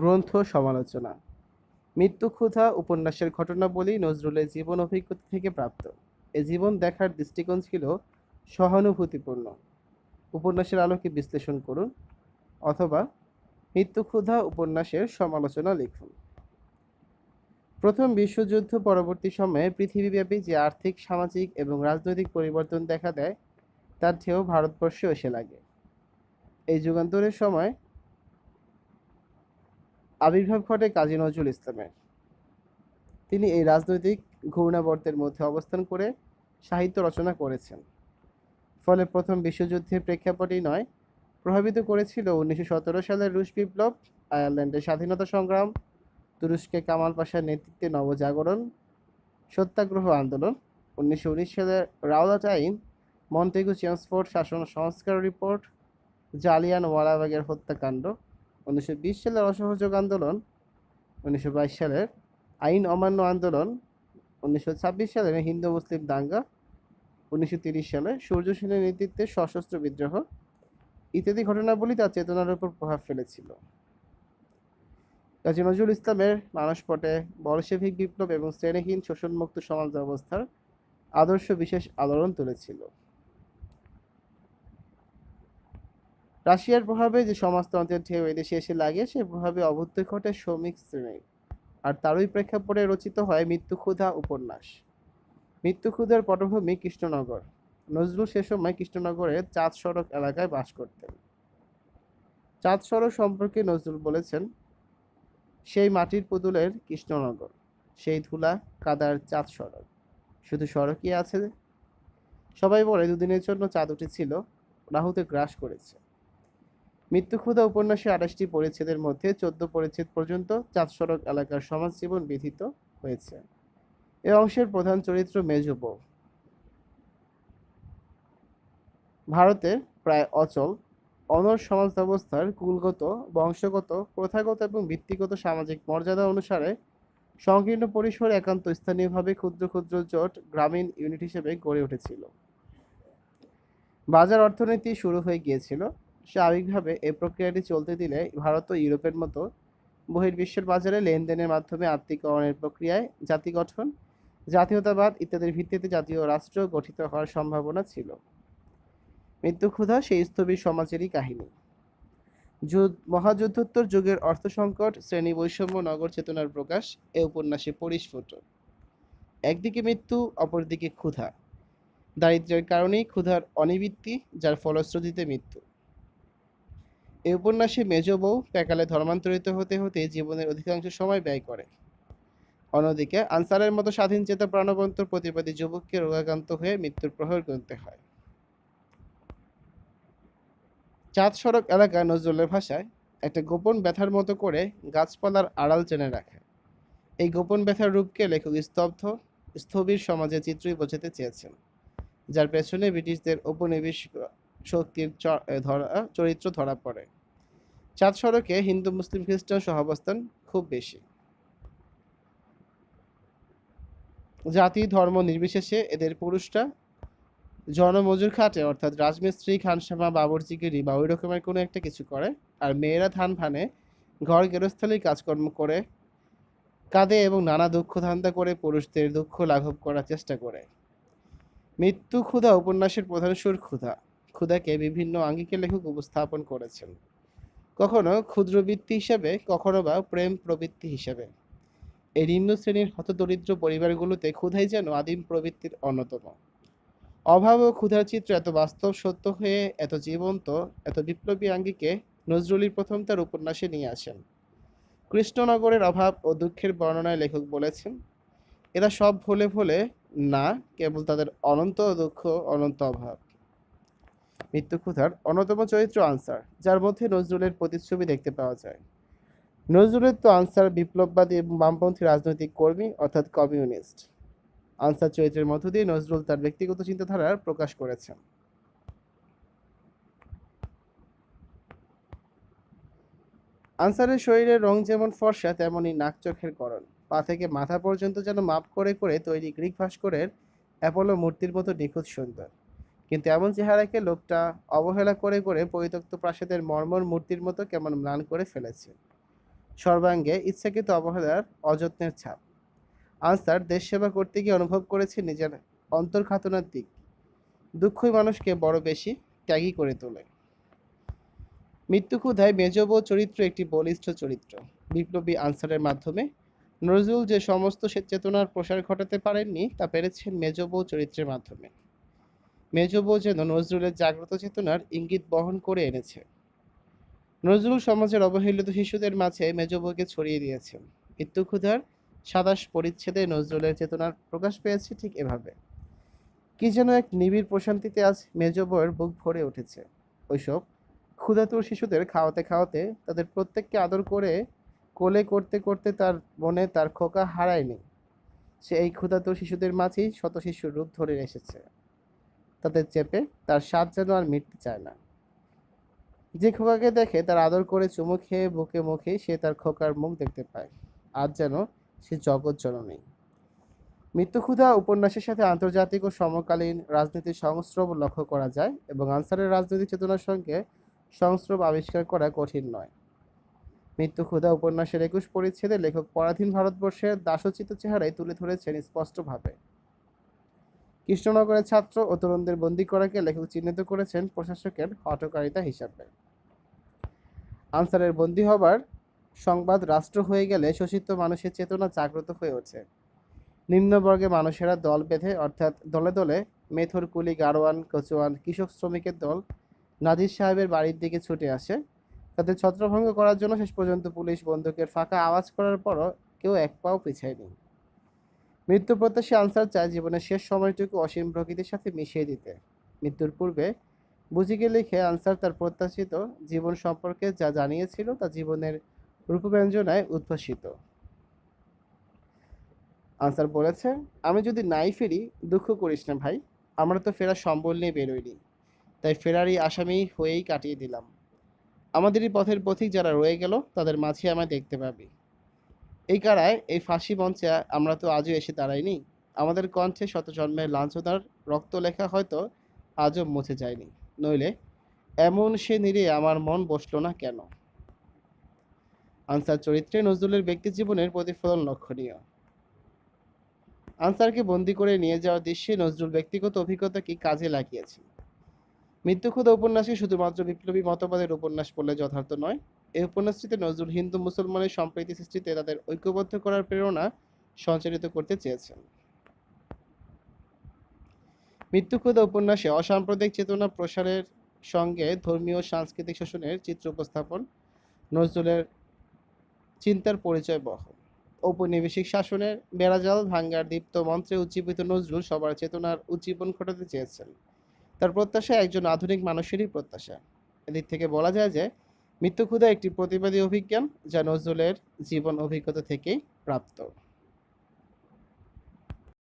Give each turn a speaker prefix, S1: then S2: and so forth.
S1: গ্রন্থ সমালোচনা। মৃত্যু ক্ষুধা উপন্যাসের ঘটনাবলী নজরুলের জীবন অভিজ্ঞতা থেকে প্রাপ্ত। এ জীবন দেখার দৃষ্টিকোণ ছিল সহানুভূতিপূর্ণ। উপন্যাসের আলোকে বিশ্লেষণ করুন অথবা মৃত্যু ক্ষুধা উপন্যাসের সমালোচনা লিখুন। প্রথম বিশ্বযুদ্ধ পরবর্তী সময়ে পৃথিবীব্যাপী যে আর্থিক, সামাজিক এবং রাজনৈতিক পরিবর্তন দেখা দেয়, তার ঢেউ ভারতবর্ষেও এসে লাগে। এই যুগান্তরের সময় আবির্ভাব ঘটে কাজী নজরুল ইসলামের। তিনি এই রাজনৈতিক ঘূর্ণাবর্তের মধ্যে অবস্থান করে সাহিত্য রচনা করেছেন। ফলে প্রথম বিশ্বযুদ্ধের প্রেক্ষাপটই নয়, প্রভাবিত করেছিল উনিশশো সতেরো সালের রুশ বিপ্লব, আয়ারল্যান্ডের স্বাধীনতা সংগ্রাম তুরস্কে কামাল পাশার নেতৃত্বে নবজাগরণ, সত্যাগ্রহ আন্দোলন, উনিশশো উনিশ সালের রাওলা আইন মন্টেগু চেমসফোর্ড শাসন সংস্কার রিপোর্ট জালিয়ান ওয়ালাবাগের হত্যাকাণ্ড উনিশশো বিশ সালের অসহযোগ আন্দোলন, উনিশশো বাইশ সালের আইন অমান্য আন্দোলন, উনিশশো ছাব্বিশ সালের হিন্দু মুসলিম দাঙ্গা, উনিশশো সালে সূর্য সেনের নেতৃত্বে সশস্ত্র বিদ্রোহ ইত্যাদি ঘটনাবলী তার চেতনার উপর প্রভাব ফেলেছিল। কাজী নজরুল ইসলামের মানসপটে বলশেভিক বিপ্লব এবং শ্রেণীহীন শোষণমুক্ত সমাজ ব্যবস্থার আদর্শ বিশেষ আলোড়ন তুলেছিল। রাশিয়ার প্রভাবে যে সমাজতন্ত্রের ঢেউ এদেশে এসে লাগে, সে প্রভাবে অভ্যুত্থান ঘটে শ্রমিক শ্রেণির। আর তারই প্রেক্ষাপটে রচিত হয় মৃত্যুক্ষুধা উপন্যাস। মৃত্যুক্ষুধার পটভূমি কৃষ্ণনগর। নজরুল সে সময় কৃষ্ণনগরের চাঁদ সড়ক এলাকায় বাস করতেন। চাঁদ সড়ক সম্পর্কে নজরুল বলেছেন, সেই মাটির পুতুলের কৃষ্ণনগর, সেই ধুলা কাদার চাঁদ সড়ক। শুধু সড়কই আছে? সবাই বলে দুদিনের জন্য চাঁদ উঠেছিল, রাহুতে গ্রাস করেছে। মৃত্যুক্ষুধা উপন্যাসে আঠাশটি পরিচ্ছেদের মধ্যে চোদ্দ পরিচ্ছেদ পর্যন্ত চাঁদ সড়ক এলাকার সমাজ জীবন বিধিত হয়েছে। এ অংশের প্রধান চরিত্র মেজ বউ। ভারতে প্রায় অচল, অনর সমাজ ব্যবস্থার কুলগত, বংশগত, প্রথাগত এবং ভিত্তিগত সামাজিক মর্যাদা অনুসারে সংকীর্ণ পরিসরে একান্ত স্থানীয়ভাবে ক্ষুদ্র ক্ষুদ্র জোট গ্রামীণ ইউনিট হিসেবে গড়ে উঠেছিল। বাজার অর্থনীতি শুরু হয়ে গিয়েছিল। স্বাভাবিকভাবে এই প্রক্রিয়াটি চলতে দিলে ভারত ও ইউরোপের মতো বহির্বিশ্বের বাজারে লেনদেনের মাধ্যমে আত্মীকরণের প্রক্রিয়ায় জাতি গঠন, জাতীয়তাবাদ ইত্যাদির ভিত্তিতে জাতীয় রাষ্ট্র গঠিত হওয়ার সম্ভাবনা ছিল। মৃত্যুক্ষুধা সেই স্থবির সমাজেরই কাহিনী। যুদ্ধ, মহাযুদ্ধোত্তর যুগের অর্থ সংকট শ্রেণি বৈষম্য নগর চেতনার প্রকাশ, এ উপন্যাসে পরিস্ফুট। একদিকে মৃত্যু, অপরদিকে ক্ষুধা। দারিদ্র্যের কারণেই ক্ষুধার অনিবৃত্তি, যার ফলশ্রুতিতে মৃত্যু। এই উপন্যাসে মেজ বউ প্যাকালে ধর্মান্তরিত হতে হতে জীবনের অধিকাংশ সময় ব্যয় করে। অন্যদিকে আনসারের মতো স্বাধীন চেতা প্রাণবন্ত প্রতিবাদী যুবককে রোগাক্রান্ত হয়ে মৃত্যুর প্রহর গুনতে হয়। চাঁদ সড়ক এলাকা নজরুলের ভাষায় একটা গোপন ব্যথার মতো করে গাছপালার আড়াল চেনে রাখে। এই গোপন ব্যথার রূপকে লেখক স্তব্ধ, স্থবির সমাজের চিত্রই বোঝাতে চেয়েছেন, যার পেছনে ব্রিটিশদের উপনিবেশ শক্তির চরিত্র ধরা পড়ে। চাঁদ সড়কে হিন্দু, মুসলিম, খ্রিস্টান সহাবস্থান খুব বেশি। জাতি, ধর্ম নির্বিশেষে এদের পুরুষরা জনমজুর খাটে, অর্থাৎ রাজমিস্ত্রি, খানসামা বাবরচিগিরি বা ওই রকমের কোনো একটা কিছু করে, আর মেয়েরা ধান ফানে ঘর গেরস্থলেই কাজকর্ম করে, কাঁদে এবং নানা দুঃখ ধান্দা করে পুরুষদের দুঃখ লাঘব করার চেষ্টা করে। মৃত্যু ক্ষুধা উপন্যাসের প্রধান সুর ক্ষুধা। ক্ষুধাকে বিভিন্ন আঙ্গিকে লেখক উপস্থাপন করেছেন। কখনো ক্ষুদ্রবৃত্তি হিসাবে, কখনো বা প্রেম প্রবৃত্তি হিসাবে। এই নিম্ন শ্রেণির হতদরিদ্র পরিবারগুলোতে ক্ষুধাই যেন আদিম প্রবৃত্তির অন্যতম। অভাব ও ক্ষুধার চিত্র এত বাস্তব, সত্য হয়ে এত জীবন্ত, এত বিপ্লবী আঙ্গিকে নজরুলই প্রথম তার উপন্যাসে নিয়ে আসেন। কৃষ্ণনগরের অভাব ও দুঃখের বর্ণনায় লেখক বলেছেন, এরা সব ভোলে ভোলে না, কেবল তাদের অনন্ত দুঃখ, অনন্ত অভাব। মৃত্যু ক্ষুধার অন্যতম চরিত্র আনসার, যার মধ্যে নজরুলের প্রতিচ্ছবি দেখতে পাওয়া যায়। নজরুলের তো আনসার বিপ্লববাদী এবং বামপন্থী রাজনৈতিক কর্মী, অর্থাৎ কমিউনিস্ট। আনসার চরিত্রের মধ্য দিয়ে নজরুল তার ব্যক্তিগত চিন্তাধারার প্রকাশ করেছেন। আনসারের শরীরের রং যেমন ফর্সা তেমনই নাক চোখের করণ পা থেকে মাথা পর্যন্ত যেন মাপ করে করে তৈরি গ্রিক ভাস্করের অ্যাপোলো মূর্তির মতো নিখুঁত সুন্দর। কিন্তু এমন চেহারাকে লোকটা অবহেলা করে করে পরিত্যক্ত প্রাসাদের মর্মর মূর্তির মতো কেমন ম্লান করে ফেলেছে। সর্বাঙ্গে ইচ্ছাকৃত অবহেলার অযত্নের ছাপ। আনসার দেশ সেবা করতে গিয়ে অনুভব করেছে নিজের অন্তর্খাতনার দিক। দুঃখই মানুষকে বড় বেশি ত্যাগী করে তোলে। মৃত্যু ক্ষুধায় মেজবউ চরিত্র একটি বলিষ্ঠ চরিত্র। বিপ্লবী আনসারের মাধ্যমে নজরুল যে সমস্ত চেতনার প্রসার ঘটাতে পারেননি, তা পেরেছেন মেজব চরিত্রের মাধ্যমে। মেজবউ যেন নজরুলের জাগ্রত চেতনার ইঙ্গিত বহন করে এনেছে। নজরুল সমাজের অবহেলিত শিশুদের মাঝে মেজবউকে ছড়িয়ে দিয়েছেন। মৃত্যু ক্ষুধার সাতাশ পরিচ্ছেদে নজরুলের চেতনার প্রকাশ পেয়েছে ঠিক এভাবে। কি যেন এক নিবিড় প্রশান্তিতে আজ মেজবউয়ের বুক ভরে উঠেছে। ওইসব ক্ষুধাতুর শিশুদের খাওয়াতে খাওয়াতে তাদের প্রত্যেককে আদর করে, কোলে করতে করতে তার মনে তার খোকা হারায়নি। সে এই ক্ষুধাতুর শিশুদের মাঝেই শত শিশুর রূপ ধরে এসেছে। তাদের চেপে তার স্বাদ যেন আর মিটতে চায় না। যে খোকাকে দেখে তার আদর করে চুমু খেয়ে বুকে মুখে সে তার খোকার মুখ দেখতে পায়। আজ যেন সে জগৎ জননী। মৃত্যুক্ষুধা উপন্যাসের সাথে আন্তর্জাতিক ও সমকালীন রাজনীতির সংস্রব লক্ষ্য করা যায় এবং আনসারের রাজনৈতিক চেতনার সঙ্গে সংস্রব আবিষ্কার করা কঠিন নয়। মৃত্যুক্ষুধা উপন্যাসের একুশ পরিচ্ছেদে লেখক পরাধীন ভারতবর্ষের দাসোচিত চেহারায় তুলে ধরেছেন স্পষ্টভাবে। কৃষ্ণনগরের ছাত্র ও তরুণদের বন্দি করাকে লেখক চিহ্নিত করেছেন প্রশাসকের হটকারিতা হিসাবে। আনসারের বন্দি হবার সংবাদ রাষ্ট্র হয়ে গেলে শোষিত মানুষের চেতনা জাগ্রত হয়ে ওঠে। নিম্নবর্গে মানুষেরা দল বেঁধে, অর্থাৎ দলে দলে মেথর, কুলি গারোয়ান কচুয়ান, কৃষক শ্রমিকের দল নাজির সাহেবের বাড়ির দিকে ছুটে আসে। তাদের ছত্রভঙ্গ করার জন্য শেষ পর্যন্ত পুলিশ বন্দুকের ফাঁকা আওয়াজ করার পরও কেউ এক পাও পিছায়নি। মৃত্যু প্রত্যাশী আনসার চায় জীবনের শেষ সময়টুকু অসীম প্রকৃতির সাথে মিশিয়ে দিতে। মৃত্যুর পূর্বে বুঝিকে লিখে আনসার তার প্রত্যাশিত জীবন সম্পর্কে যা জানিয়েছিল তা জীবনের রূপব্যঞ্জনায় উদ্ভাসিত। আনসার বলেছে, আমি যদি নাই ফিরি, দুঃখ করিস না ভাই। আমরা তো ফেরার সম্বল নিয়ে বেরোইনি। তাই ফেরারই আসামি হয়েই কাটিয়ে দিলাম। আমাদেরই পথের পথিক যারা রয়ে গেল, তাদের মাঝে আমায় দেখতে পাবি। এই কারায় এই ফাঁসি মঞ্চে আমরা তো আজও এসে দাঁড়াইনি। আমাদের কণ্ঠে শত জন্মের লাঞ্ছনার রক্ত লেখা হয়তো আজও মুছে যায়নি। নইলে এমন সে নিরে আমার মন বসল না কেন? আনসার চরিত্রে নজরুলের ব্যক্তি জীবনের প্রতিফলন লক্ষণীয়। আনসারকে বন্দি করে নিয়ে যাওয়ার দৃশ্যে নজরুল ব্যক্তিগত অভিজ্ঞতাকে কাজে লাগিয়েছেন মৃত্যুক্ষুদা উপন্যাসে শুধুমাত্র বিপ্লবী মতবাদের উপন্যাস বললে যথার্থ নয় এই উপন্যাসটিতে নজরুল হিন্দু মুসলমানের সম্প্রীতি সৃষ্টিতে তাদের ঐক্যবদ্ধ করার প্রেরণা সঞ্চারিত করতে চেয়েছেন। মৃত্যুক্ষুদা উপন্যাসে অসাম্প্রদায়িক চেতনা প্রসারের সঙ্গে ধর্মীয় সাংস্কৃতিক শোষণের চিত্র উপস্থাপন নজরুলের চিন্তার পরিচয় বহ। ঔপনিবেশিক শাসনের বেড়াজাল ভাঙ্গার দীপ্ত মন্ত্রে উজ্জীবিত নজরুল সবার চেতনার উজ্জীবন ঘটাতে চেয়েছেন। তার প্রত্যাশা একজন আধুনিক মানুষেরই প্রত্যাশা। এদিক থেকে বলা যায় যে মৃত্যুক্ষুধা একটি প্রতিবাদী অভিজ্ঞান যা নজরুলের জীবন অভিজ্ঞতা থেকেই প্রাপ্ত।